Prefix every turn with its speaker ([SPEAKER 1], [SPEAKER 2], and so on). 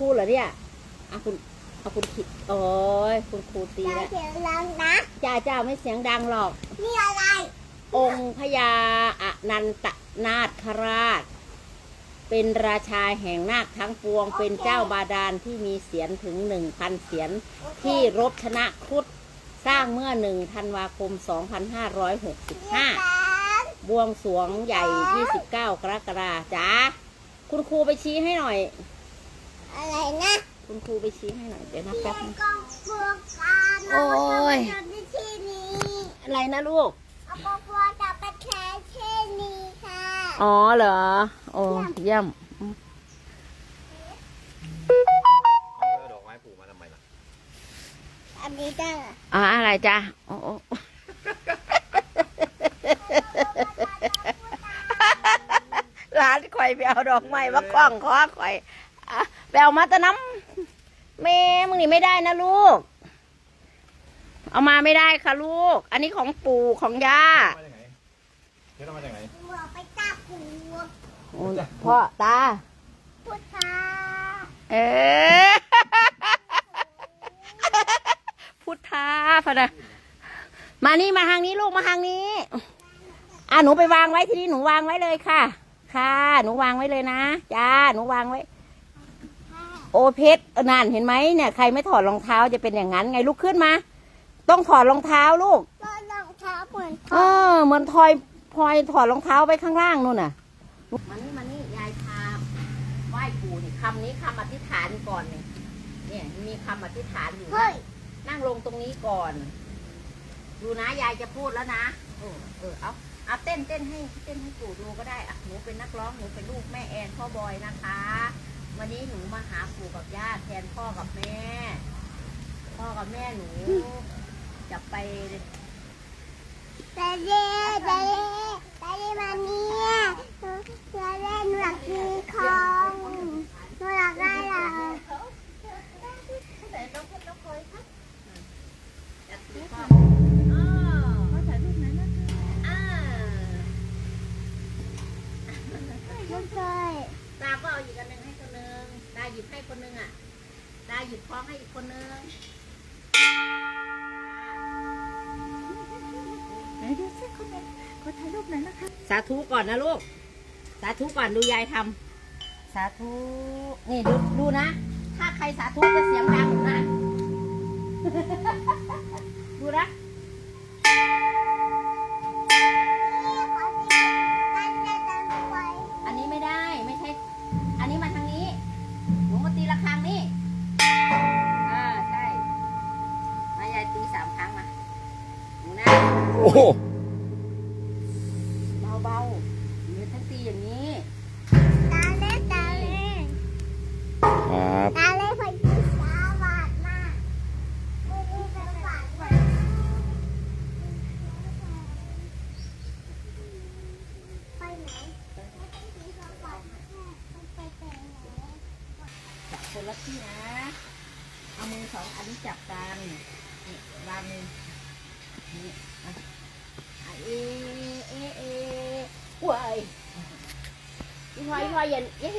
[SPEAKER 1] ครูเหรอเนี่ยอะคุณเอาคุณคิดโอ้ยคุณครูตี
[SPEAKER 2] จะ
[SPEAKER 1] แล้ว
[SPEAKER 2] เสียงดังนะ
[SPEAKER 1] จ้าจ้าไม่เสียงดังหรอก
[SPEAKER 2] นี่อะไร
[SPEAKER 1] องค์พญาอนันตนาคราช เป็นราชาแห่งนาคทั้งปวง เป็นเจ้าบาดาลที่มีเสียนถึงหนึ่งพันเสียนที่รบชนะครุฑสร้างเมื่อหนึ่งธันวาคม 2565 บวงสรวงใหญ่ 29 กรกฎาจ้าคุณครูไปชี้ให้หน่อย
[SPEAKER 2] อะไรนะ
[SPEAKER 1] คุณครูไปชี้ให้หน่อยเดี๋ยวนะแป๊บนึง
[SPEAKER 2] กองบัวการ
[SPEAKER 1] โอ้ย
[SPEAKER 2] จะไปที่นี้
[SPEAKER 1] อะไรนะลูก
[SPEAKER 2] เอากองบัวจะไปแค่ที่นี้ค่ะ
[SPEAKER 1] อ๋อเหรอโอ้เยี่ยม
[SPEAKER 3] เอาดอกไม้ปลูกมาทำไมล่ะ
[SPEAKER 2] อันนี้ได้เหรอ
[SPEAKER 1] อ่าอะไรจ้าโอ้โอ้ร้านข่อยไปเอาดอกไม้มากล้องคอข่อยอะ ไปเอามาแตะน้ำแม่มึงนี่ไม่ได้นะลูก เอามาไม่ได้ค่ะลูก อันนี้ของปู่ของย่า
[SPEAKER 3] มาจากไหนเดี๋ยวเรามาจากไหน
[SPEAKER 2] บัวไปจับหัว
[SPEAKER 1] โอ้พ่อตา
[SPEAKER 2] พุทธา
[SPEAKER 1] เออ พุทธาพะนะมานี่มาทางนี้ลูกมาทางนี้ อะหนูไปวางไว้ที่นี่หนูวางไว้เลยค่ะ ค่ะ หนูวางไว้เลยนะจ้าหนูวางไว้ โอเพชรเออนั่นเห็นไหมเนี่ยใครไม่ถอดรองเท้าจะเป็นอย่างนั้นไงลุกขึ้นมา ต้องถอดรองเท้าลูก
[SPEAKER 2] ก็รองเท้าเหมือน
[SPEAKER 1] เออเหมือนทอยพลอยถอดรองเท้าไปข้างล่างนู่นน่ะมานี่มานี่ยายพาไหว้ปู่นี่คำนี้คำอธิษฐานก่อนเนี่ยเนี่ยมีคำอธิษฐานอยู่นะ
[SPEAKER 2] เฮ้ย
[SPEAKER 1] นั่งลงตรงนี้ก่อน ดูนะยายจะพูดแล้วนะเออเออเอาเอาเต้นเต้นให้เต้นให้ปู่ดูก็ได้อะหนูเป็นนักร้องหนูเป็นลูกแม่แอนพ่อบอยนะคะ วันนี้หนูมาหาปู่กับย่าแทนพ่อกับแม่ พ่อกับแม่หนูจะไป
[SPEAKER 2] แต่เล่แต่เล่แต่เล่มาเนี่ยหนูจะเล่นหลักมีของหนูอยากได้เหรอ
[SPEAKER 1] ตา
[SPEAKER 2] ยรูปหน่อยนะ
[SPEAKER 1] อ่า
[SPEAKER 2] ไม่เคย
[SPEAKER 1] ตาก็เอาอีกอันหนึ่งให้าหยิบให้คนหนึ่งอะตาหยิบคล้องให้อีกคนหนึ่ง
[SPEAKER 2] ไหนดูสิคนไหนขอถ่ายรูปหน่อยนะคะ
[SPEAKER 1] สาธุก่อนนะลูก สาธุก่อนดูยายทำสาธุ นี่ดูดูนะ ถ้าใครสาธุจะเสียงดัง
[SPEAKER 3] โอ้โห
[SPEAKER 1] เบาๆหนูทั้งตีอย่างนี้
[SPEAKER 2] ตาเล็กตาเล็ก
[SPEAKER 3] ครับ
[SPEAKER 2] ตาเล็กไปกินสาบาดมาไม่ได้สาบาดมาไปไหนไม่ไปกินสาบาดมาไปไปไหน
[SPEAKER 1] จับคนละที่นะ เอามือสองอันนี้จับกันนี่วางมือนี่อะ อะเอเอเอว้ายอีพลอยอีพลอยอย่าอย่า